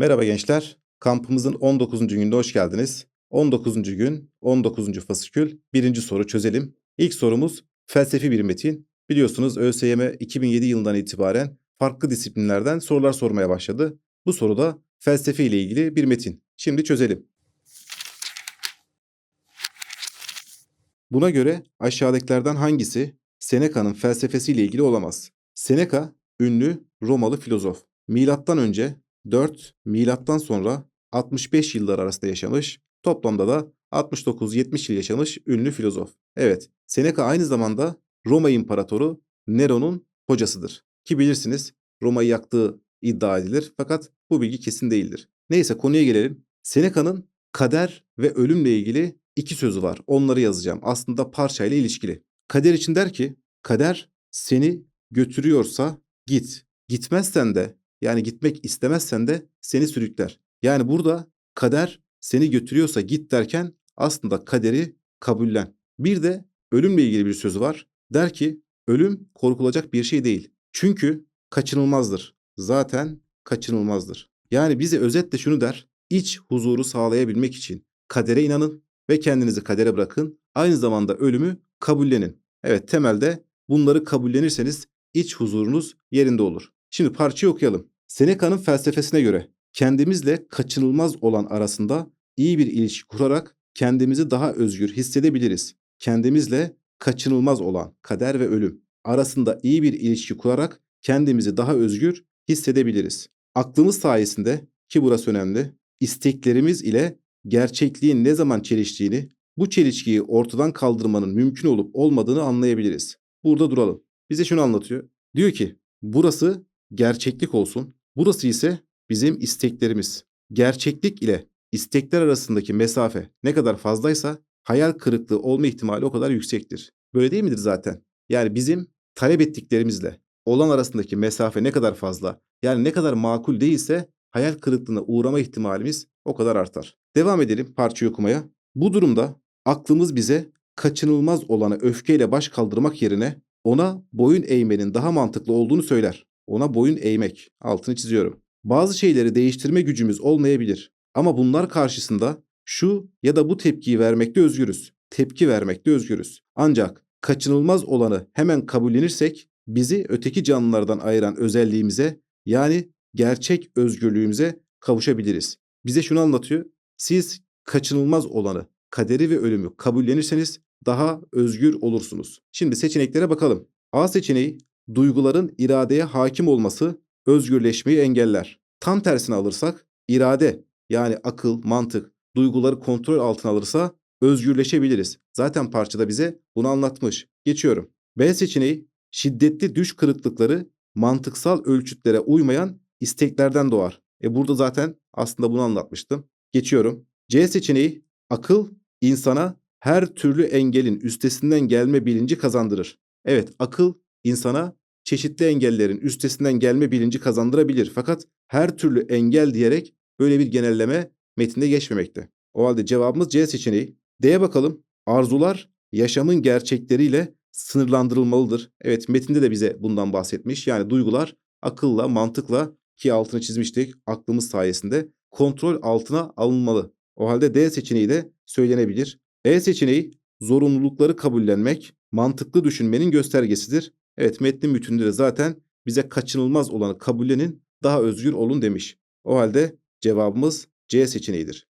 Merhaba gençler. Kampımızın 19. gününde hoş geldiniz. 19. gün, 19. fasikül, birinci soru çözelim. İlk sorumuz felsefi bir metin. Biliyorsunuz ÖSYM 2007 yılından itibaren farklı disiplinlerden sorular sormaya başladı. Bu soruda felsefe ile ilgili bir metin. Şimdi çözelim. Buna göre aşağıdakilerden hangisi Seneca'nın felsefesiyle ilgili olamaz? Seneca ünlü Romalı filozof. Milattan önce 4, milattan sonra 65 yıllar arasında yaşamış, toplamda da 69-70 yıl yaşamış ünlü filozof. Evet, Seneca aynı zamanda Roma İmparatoru Nero'nun hocasıdır. Ki bilirsiniz Roma'yı yaktığı iddia edilir fakat bu bilgi kesin değildir. Neyse konuya gelelim. Seneca'nın kader ve ölümle ilgili iki sözü var. Onları yazacağım. Aslında parçayla ilişkili. Kader için der ki, kader seni götürüyorsa git. Gitmezsen de yani gitmek istemezsen de seni sürükler. Yani burada kader seni götürüyorsa git derken aslında kaderi kabullen. Bir de ölümle ilgili bir sözü var. Der ki ölüm korkulacak bir şey değil. Çünkü kaçınılmazdır. Zaten kaçınılmazdır. Yani bize özetle şunu der. İç huzuru sağlayabilmek için kadere inanın ve kendinizi kadere bırakın. Aynı zamanda ölümü kabullenin. Evet temelde bunları kabullenirseniz iç huzurunuz yerinde olur. Şimdi parçayı okuyalım. Seneca'nın felsefesine göre kendimizle kaçınılmaz olan arasında iyi bir ilişki kurarak kendimizi daha özgür hissedebiliriz. Kendimizle kaçınılmaz olan kader ve ölüm arasında iyi bir ilişki kurarak kendimizi daha özgür hissedebiliriz. Aklımız sayesinde ki burası önemli, isteklerimiz ile gerçekliğin ne zaman çeliştiğini, bu çelişkiyi ortadan kaldırmanın mümkün olup olmadığını anlayabiliriz. Burada duralım. Bize şunu anlatıyor. Diyor ki burası gerçeklik olsun. Burası ise bizim isteklerimiz. Gerçeklik ile istekler arasındaki mesafe ne kadar fazlaysa hayal kırıklığı olma ihtimali o kadar yüksektir. Böyle değil midir zaten? Yani bizim talep ettiklerimizle olan arasındaki mesafe ne kadar fazla, yani ne kadar makul değilse hayal kırıklığına uğrama ihtimalimiz o kadar artar. Devam edelim parçayı okumaya. Bu durumda aklımız bize kaçınılmaz olanı öfkeyle baş kaldırmak yerine ona boyun eğmenin daha mantıklı olduğunu söyler. Ona boyun eğmek. Altını çiziyorum. Bazı şeyleri değiştirme gücümüz olmayabilir. Ama bunlar karşısında şu ya da bu tepkiyi vermekte özgürüz. Tepki vermekte özgürüz. Ancak kaçınılmaz olanı hemen kabullenirsek bizi öteki canlılardan ayıran özelliğimize yani gerçek özgürlüğümüze kavuşabiliriz. Bize şunu anlatıyor. Siz kaçınılmaz olanı, kaderi ve ölümü kabullenirseniz daha özgür olursunuz. Şimdi seçeneklere bakalım. A seçeneği duyguların iradeye hakim olması özgürleşmeyi engeller. Tam tersini alırsak irade yani akıl, mantık duyguları kontrol altına alırsa özgürleşebiliriz. Zaten parçada bize bunu anlatmış. Geçiyorum. B seçeneği şiddetli düş kırıklıkları mantıksal ölçütlere uymayan isteklerden doğar. E burada zaten aslında bunu anlatmıştım. Geçiyorum. C seçeneği akıl insana her türlü engelin üstesinden gelme bilinci kazandırır. Evet akıl insana çeşitli engellerin üstesinden gelme bilinci kazandırabilir. Fakat her türlü engel diyerek böyle bir genelleme metinde geçmemekte. O halde cevabımız C seçeneği. D'ye bakalım. Arzular yaşamın gerçekleriyle sınırlandırılmalıdır. Evet metinde de bize bundan bahsetmiş. Yani duygular akılla, mantıkla ki altını çizmiştik aklımız sayesinde kontrol altına alınmalı. O halde D seçeneği de söylenebilir. E seçeneği zorunlulukları kabullenmek mantıklı düşünmenin göstergesidir. Evet metnin bütününde de zaten bize kaçınılmaz olanı kabullenin daha özgür olun demiş. O halde cevabımız C seçeneğidir.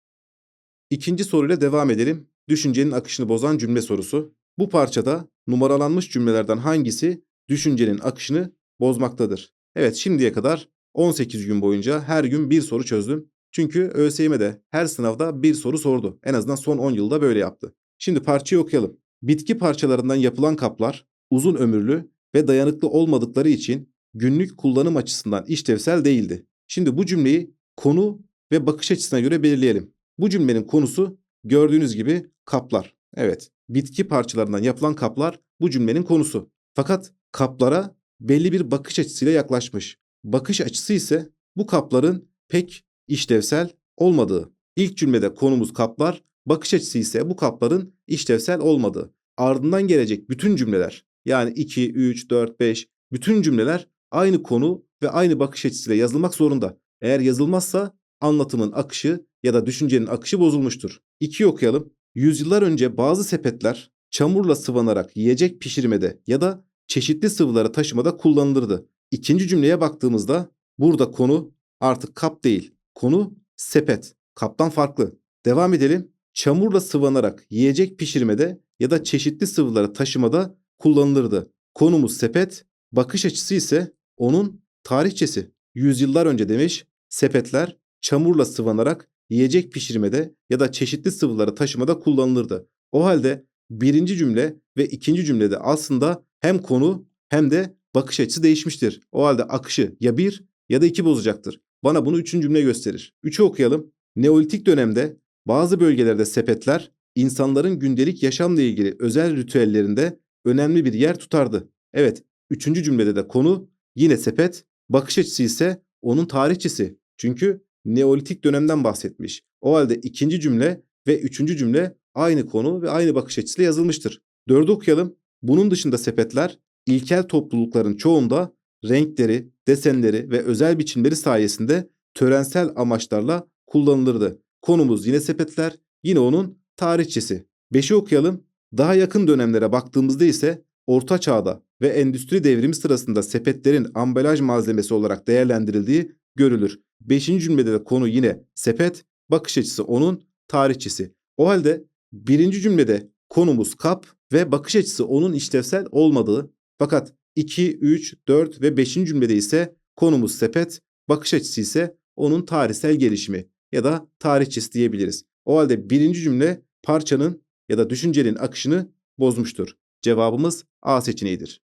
İkinci soruyla devam edelim. Düşüncenin akışını bozan cümle sorusu. Bu parçada numaralanmış cümlelerden hangisi düşüncenin akışını bozmaktadır? Evet şimdiye kadar 18 gün boyunca her gün bir soru çözdüm. Çünkü ÖSYM'de her sınavda bir soru sordu. En azından son 10 yılda böyle yaptı. Şimdi parçayı okuyalım. Bitki parçalarından yapılan kaplar uzun ömürlü ve dayanıklı olmadıkları için günlük kullanım açısından işlevsel değildi. Şimdi bu cümleyi konu ve bakış açısına göre belirleyelim. Bu cümlenin konusu gördüğünüz gibi kaplar. Evet, bitki parçalarından yapılan kaplar bu cümlenin konusu. Fakat kaplara belli bir bakış açısıyla yaklaşmış. Bakış açısı ise bu kapların pek işlevsel olmadığı. İlk cümlede konumuz kaplar, bakış açısı ise bu kapların işlevsel olmadığı. Ardından gelecek bütün cümleler yani 2, 3, 4, 5 bütün cümleler aynı konu ve aynı bakış açısıyla yazılmak zorunda. Eğer yazılmazsa anlatımın akışı ya da düşüncenin akışı bozulmuştur. 2'yi okuyalım. Yüzyıllar önce bazı sepetler çamurla sıvanarak yiyecek pişirmede ya da çeşitli sıvıları taşımada kullanılırdı. İkinci cümleye baktığımızda burada konu artık kap değil. Konu sepet. Kaptan farklı. Devam edelim. Çamurla sıvanarak yiyecek pişirmede ya da çeşitli sıvıları taşımada kullanılırdı. Konumuz sepet, bakış açısı ise onun tarihçesi. Yüzyıllar önce demiş, sepetler çamurla sıvanarak yiyecek pişirmede ya da çeşitli sıvıları taşımada kullanılırdı. O halde birinci cümle ve ikinci cümlede aslında hem konu hem de bakış açısı değişmiştir. O halde akışı ya bir ya da iki bozacaktır. Bana bunu üçüncü cümle gösterir. Üçü okuyalım. Neolitik dönemde bazı bölgelerde sepetler insanların gündelik yaşamla ilgili özel ritüellerinde önemli bir yer tutardı. Evet, üçüncü cümlede de konu yine sepet, bakış açısı ise onun tarihçisi. Çünkü Neolitik dönemden bahsetmiş. O halde ikinci cümle ve üçüncü cümle aynı konu ve aynı bakış açısıyla yazılmıştır. Dördü okuyalım. Bunun dışında sepetler ilkel toplulukların çoğunda renkleri, desenleri ve özel biçimleri sayesinde törensel amaçlarla kullanılırdı. Konumuz yine sepetler, yine onun tarihçesi. Beşi okuyalım. Daha yakın dönemlere baktığımızda ise Orta Çağ'da ve Endüstri Devrimi sırasında sepetlerin ambalaj malzemesi olarak değerlendirildiği görülür. Beşinci cümlede de konu yine sepet, bakış açısı onun tarihçisi. O halde birinci cümlede konumuz kap ve bakış açısı onun işlevsel olmadığı fakat 2, 3, 4 ve 5. cümlede ise konumuz sepet, bakış açısı ise onun tarihsel gelişimi ya da tarihçisi diyebiliriz. O halde birinci cümle parçanın ya da düşüncenin akışını bozmuştur. Cevabımız A seçeneğidir.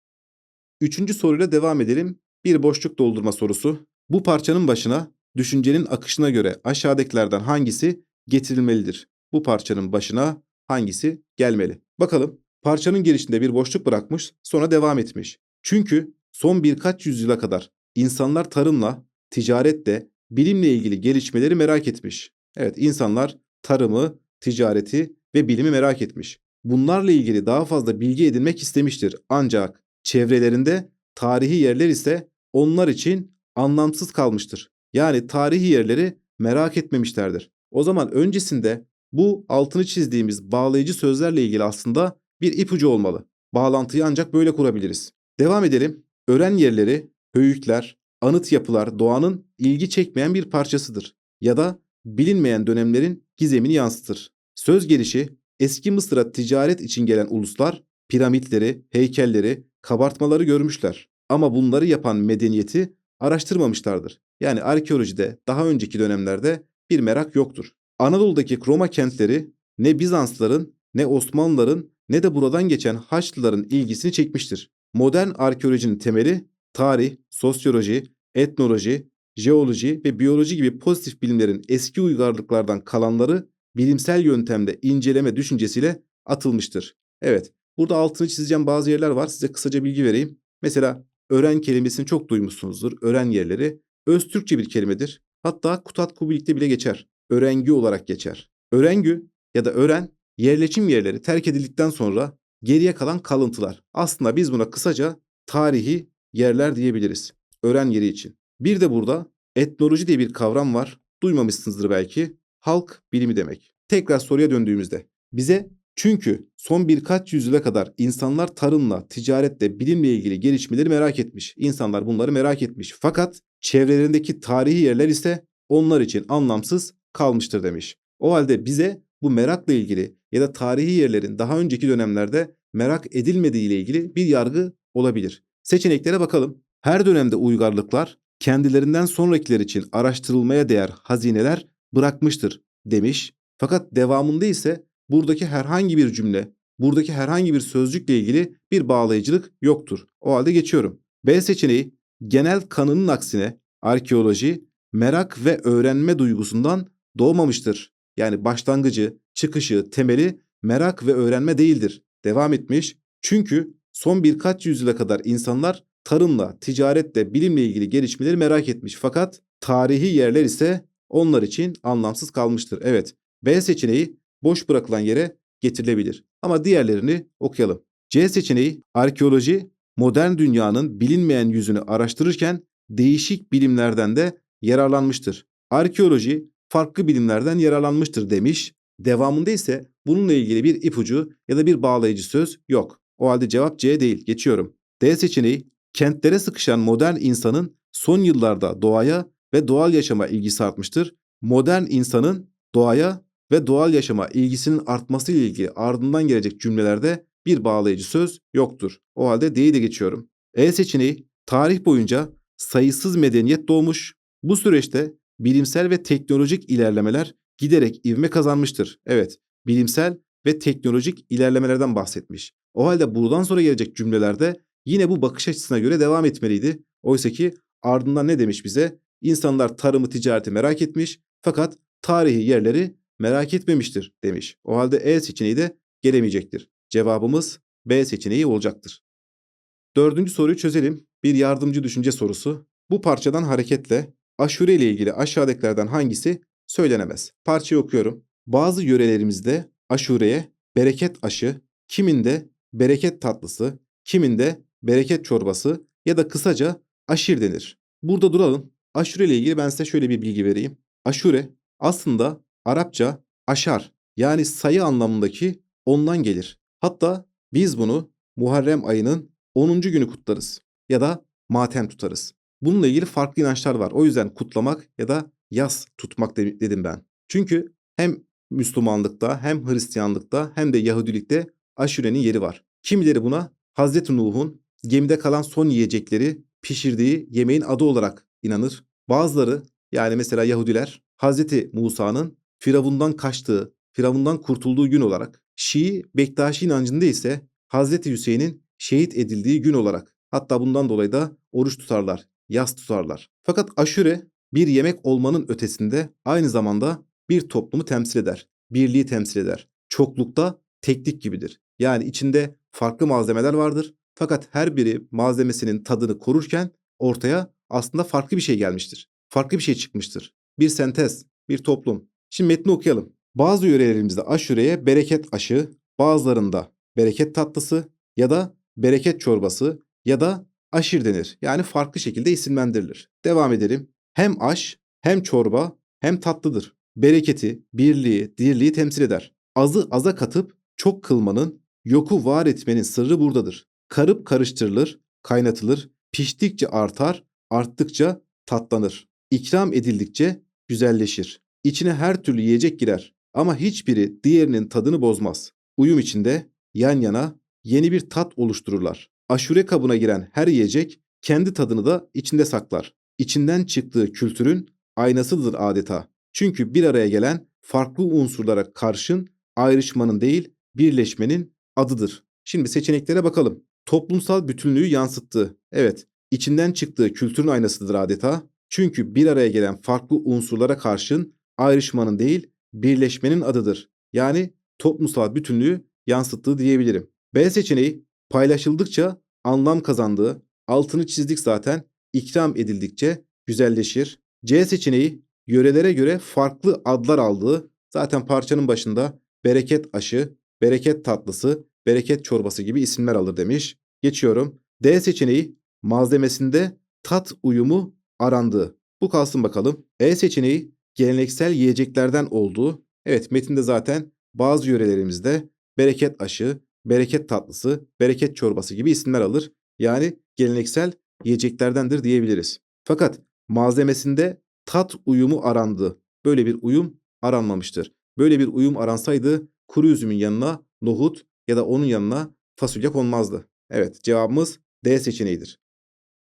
Üçüncü soruyla devam edelim. Bir boşluk doldurma sorusu. Bu parçanın başına düşüncenin akışına göre aşağıdakilerden hangisi getirilmelidir? Bu parçanın başına hangisi gelmeli? Bakalım parçanın girişinde bir boşluk bırakmış sonra devam etmiş. Çünkü son birkaç yüzyıla kadar insanlar tarımla, ticaretle, bilimle ilgili gelişmeleri merak etmiş. Evet insanlar tarımı, ticareti ve bilimi merak etmiş. Bunlarla ilgili daha fazla bilgi edinmek istemiştir. Ancak çevrelerinde tarihi yerler ise onlar için anlamsız kalmıştır. Yani tarihi yerleri merak etmemişlerdir. O zaman öncesinde bu altını çizdiğimiz bağlayıcı sözlerle ilgili aslında bir ipucu olmalı. Bağlantıyı ancak böyle kurabiliriz. Devam edelim. Ören yerleri, höyükler, anıt yapılar doğanın ilgi çekmeyen bir parçasıdır ya da bilinmeyen dönemlerin gizemini yansıtır. Söz gelişi eski Mısır'a ticaret için gelen uluslar piramitleri, heykelleri, kabartmaları görmüşler. Ama bunları yapan medeniyeti araştırmamışlardır. Yani arkeolojide daha önceki dönemlerde bir merak yoktur. Anadolu'daki Roma kentleri ne Bizansların ne Osmanlıların ne de buradan geçen Haçlıların ilgisini çekmiştir. Modern arkeolojinin temeli tarih, sosyoloji, etnoloji, jeoloji ve biyoloji gibi pozitif bilimlerin eski uygarlıklardan kalanları bilimsel yöntemde inceleme düşüncesiyle atılmıştır. Evet, burada altını çizeceğim bazı yerler var. Size kısaca bilgi vereyim. Mesela ören kelimesini çok duymuşsunuzdur. Ören yerleri. Öz Türkçe bir kelimedir. Hatta Kutat Kubilik'te bile geçer. Örengü olarak geçer. Örengü ya da ören yerleşim yerleri terk edildikten sonra geriye kalan kalıntılar. Aslında biz buna kısaca tarihi yerler diyebiliriz. Ören yeri için. Bir de burada etnoloji diye bir kavram var. Duymamışsınızdır belki. Halk bilimi demek. Tekrar soruya döndüğümüzde bize çünkü son birkaç yüzyıla kadar insanlar tarımla, ticaretle, bilimle ilgili gelişmeleri merak etmiş. İnsanlar bunları merak etmiş. Fakat çevrelerindeki tarihi yerler ise onlar için anlamsız kalmıştır demiş. O halde bize bu merakla ilgili ya da tarihi yerlerin daha önceki dönemlerde merak edilmediği ile ilgili bir yargı olabilir. Seçeneklere bakalım. Her dönemde uygarlıklar kendilerinden sonrakiler için araştırılmaya değer hazineler bırakmıştır demiş. Fakat devamında ise buradaki herhangi bir cümle, buradaki herhangi bir sözcükle ilgili bir bağlayıcılık yoktur. O halde geçiyorum. B seçeneği genel kanının aksine arkeoloji merak ve öğrenme duygusundan doğmamıştır. Yani başlangıcı, çıkışı, temeli merak ve öğrenme değildir. Devam etmiş. Çünkü son birkaç yüzyıla kadar insanlar tarımla, ticaretle, bilimle ilgili gelişmeleri merak etmiş. Fakat tarihi yerler ise onlar için anlamsız kalmıştır. Evet, B seçeneği boş bırakılan yere getirilebilir. Ama diğerlerini okuyalım. C seçeneği arkeoloji modern dünyanın bilinmeyen yüzünü araştırırken değişik bilimlerden de yararlanmıştır. arkeoloji farklı bilimlerden yararlanmıştır demiş. Devamında ise bununla ilgili bir ipucu ya da bir bağlayıcı söz yok. O halde cevap C değil. Geçiyorum. D seçeneği kentlere sıkışan modern insanın son yıllarda doğaya ve doğal yaşama ilgisi artmıştır. Modern insanın doğaya ve doğal yaşama ilgisinin artması ile ilgili ardından gelecek cümlelerde bir bağlayıcı söz yoktur. O halde D'yi de geçiyorum. E seçeneği tarih boyunca sayısız medeniyet doğmuş. Bu süreçte bilimsel ve teknolojik ilerlemeler giderek ivme kazanmıştır. Evet, bilimsel ve teknolojik ilerlemelerden bahsetmiş. O halde buradan sonra gelecek cümlelerde yine bu bakış açısına göre devam etmeliydi. Oysa ki ardından ne demiş bize? İnsanlar tarımı, ticareti merak etmiş fakat tarihi yerleri merak etmemiştir demiş. O halde E seçeneği de gelemeyecektir. Cevabımız B seçeneği olacaktır. Dördüncü soruyu çözelim. Bir yardımcı düşünce sorusu. Bu parçadan hareketle aşure ile ilgili aşağıdakilerden hangisi söylenemez? Parçayı okuyorum. Bazı yörelerimizde aşureye bereket aşı, kiminde bereket tatlısı, kiminde bereket çorbası ya da kısaca aşir denir. Burada duralım. Aşure ile ilgili ben size şöyle bir bilgi vereyim. Aşure aslında Arapça aşar yani sayı anlamındaki ondan gelir. Hatta biz bunu Muharrem ayının 10. günü kutlarız ya da matem tutarız. Bununla ilgili farklı inançlar var. O yüzden kutlamak ya da yas tutmak de- dedim ben. Çünkü hem Müslümanlıkta hem Hristiyanlıkta hem de Yahudilikte aşurenin yeri var. Kimileri buna Hazreti Nuh'un gemide kalan son yiyecekleri pişirdiği yemeğin adı olarak inanır. Bazıları yani mesela Yahudiler Hazreti Musa'nın Firavundan kaçtığı, Firavundan kurtulduğu gün olarak, Şii Bektaşi inancında ise Hazreti Hüseyin'in şehit edildiği gün olarak hatta bundan dolayı da oruç tutarlar, yas tutarlar. Fakat aşure bir yemek olmanın ötesinde aynı zamanda bir toplumu temsil eder, birliği temsil eder. Çoklukta teklik gibidir. Yani içinde farklı malzemeler vardır fakat her biri malzemesinin tadını korurken ortaya aslında farklı bir şey gelmiştir. Farklı bir şey çıkmıştır. Bir sentez, bir toplum. Şimdi metni okuyalım. Bazı yörelerimizde aşureye bereket aşı, bazılarında bereket tatlısı ya da bereket çorbası ya da aşir denir. Yani farklı şekilde isimlendirilir. Devam edelim. Hem aş, hem çorba, hem tatlıdır. Bereketi, birliği, dirliği temsil eder. Azı aza katıp çok kılmanın, yoku var etmenin sırrı buradadır. Karıp karıştırılır, kaynatılır, piştikçe artar, arttıkça tatlanır. İkram edildikçe güzelleşir. İçine her türlü yiyecek girer ama hiçbiri diğerinin tadını bozmaz. Uyum içinde yan yana yeni bir tat oluştururlar. Aşure kabına giren her yiyecek kendi tadını da içinde saklar. İçinden çıktığı kültürün aynasıdır adeta. Çünkü bir araya gelen farklı unsurlara karşın ayrışmanın değil birleşmenin adıdır. Şimdi seçeneklere bakalım. Toplumsal bütünlüğü yansıttığı. Evet, içinden çıktığı kültürün aynasıdır adeta. Çünkü bir araya gelen farklı unsurlara karşın ayrışmanın değil birleşmenin adıdır. Yani toplumsal bütünlüğü yansıttığı diyebilirim. B seçeneği paylaşıldıkça anlam kazandığı, altını çizdik zaten, ikram edildikçe güzelleşir. C seçeneği yörelere göre farklı adlar aldığı, zaten parçanın başında bereket aşı, bereket tatlısı, bereket çorbası gibi isimler alır demiş. Geçiyorum. D seçeneği malzemesinde tat uyumu arandığı. Bu kalsın bakalım. E seçeneği geleneksel yiyeceklerden olduğu. Evet metinde zaten bazı yörelerimizde bereket aşı, bereket tatlısı, bereket çorbası gibi isimler alır. Yani geleneksel yiyeceklerdendir diyebiliriz. Fakat malzemesinde tat uyumu arandı. Böyle bir uyum aranmamıştır. Böyle bir uyum aransaydı kuru üzümün yanına nohut ya da onun yanına fasulye konmazdı. Evet cevabımız D seçeneğidir.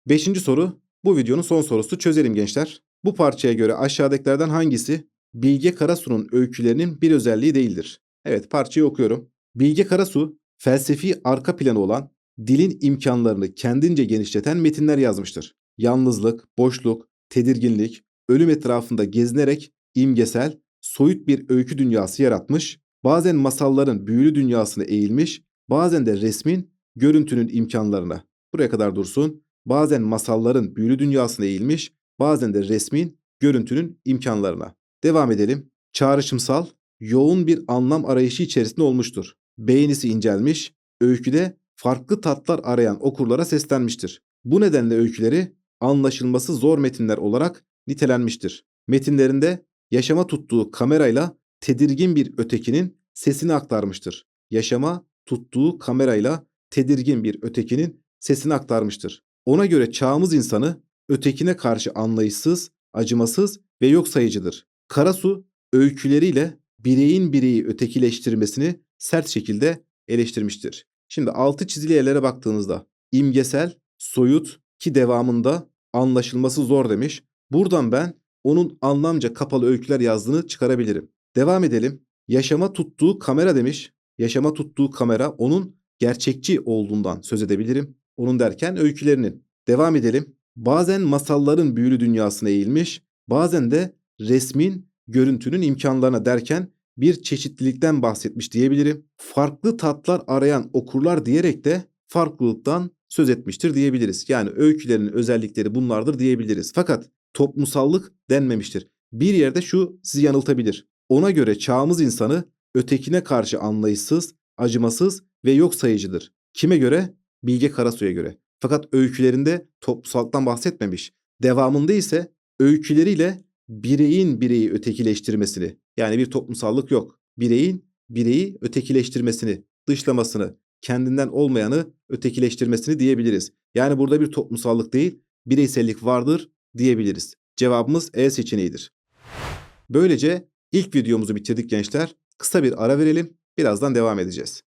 Beşinci soru bu videonun son sorusu çözelim gençler. Bu parçaya göre aşağıdakilerden hangisi Bilge Karasu'nun öykülerinin bir özelliği değildir? Evet parçayı okuyorum. Bilge Karasu felsefi arka planı olan dilin imkanlarını kendince genişleten metinler yazmıştır. Yalnızlık, boşluk, tedirginlik, ölüm etrafında gezinerek imgesel, soyut bir öykü dünyası yaratmış, bazen masalların büyülü dünyasına eğilmiş, bazen de resmin, görüntünün imkanlarına. Buraya kadar dursun. Bazen masalların büyülü dünyasına eğilmiş, bazen de resmin, görüntünün imkanlarına. Devam edelim. Çağrışımsal, yoğun bir anlam arayışı içerisinde olmuştur. Beğenisi incelmiş, öyküde farklı tatlar arayan okurlara seslenmiştir. Bu nedenle öyküleri anlaşılması zor metinler olarak nitelenmiştir. metinlerinde yaşama tuttuğu kamerayla tedirgin bir ötekinin sesini aktarmıştır. Yaşama tuttuğu kamerayla tedirgin bir ötekinin sesini aktarmıştır. Ona göre çağımız insanı ötekine karşı anlayışsız, acımasız ve yok sayıcıdır. Karasu öyküleriyle bireyin bireyi ötekileştirmesini sert şekilde eleştirmiştir. Şimdi altı çizili yerlere baktığınızda imgesel, soyut ki devamında anlaşılması zor demiş. Buradan ben onun anlamca kapalı öyküler yazdığını çıkarabilirim. Devam edelim. Yaşama tuttuğu kamera demiş. Yaşama tuttuğu kamera onun gerçekçi olduğundan söz edebilirim. Onun derken öykülerinin. Devam edelim. Bazen masalların büyülü dünyasına eğilmiş, bazen de resmin, görüntünün imkanlarına derken bir çeşitlilikten bahsetmiş diyebilirim. Farklı tatlar arayan okurlar diyerek de farklılıktan söz etmiştir diyebiliriz. Yani öykülerin özellikleri bunlardır diyebiliriz. Fakat toplumsallık denmemiştir. Bir yerde şu sizi yanıltabilir. Ona göre çağımız insanı ötekine karşı anlayışsız, acımasız ve yok sayıcıdır. Kime göre? Bilge Karasu'ya göre. Fakat öykülerinde toplumsallıktan bahsetmemiş. Devamında ise öyküleriyle bireyin bireyi ötekileştirmesini yani bir toplumsallık yok. Bireyin bireyi ötekileştirmesini, dışlamasını, kendinden olmayanı ötekileştirmesini diyebiliriz. Yani burada bir toplumsallık değil, bireysellik vardır diyebiliriz. Cevabımız E seçeneğidir. Böylece ilk videomuzu bitirdik gençler. Kısa bir ara verelim. Birazdan devam edeceğiz.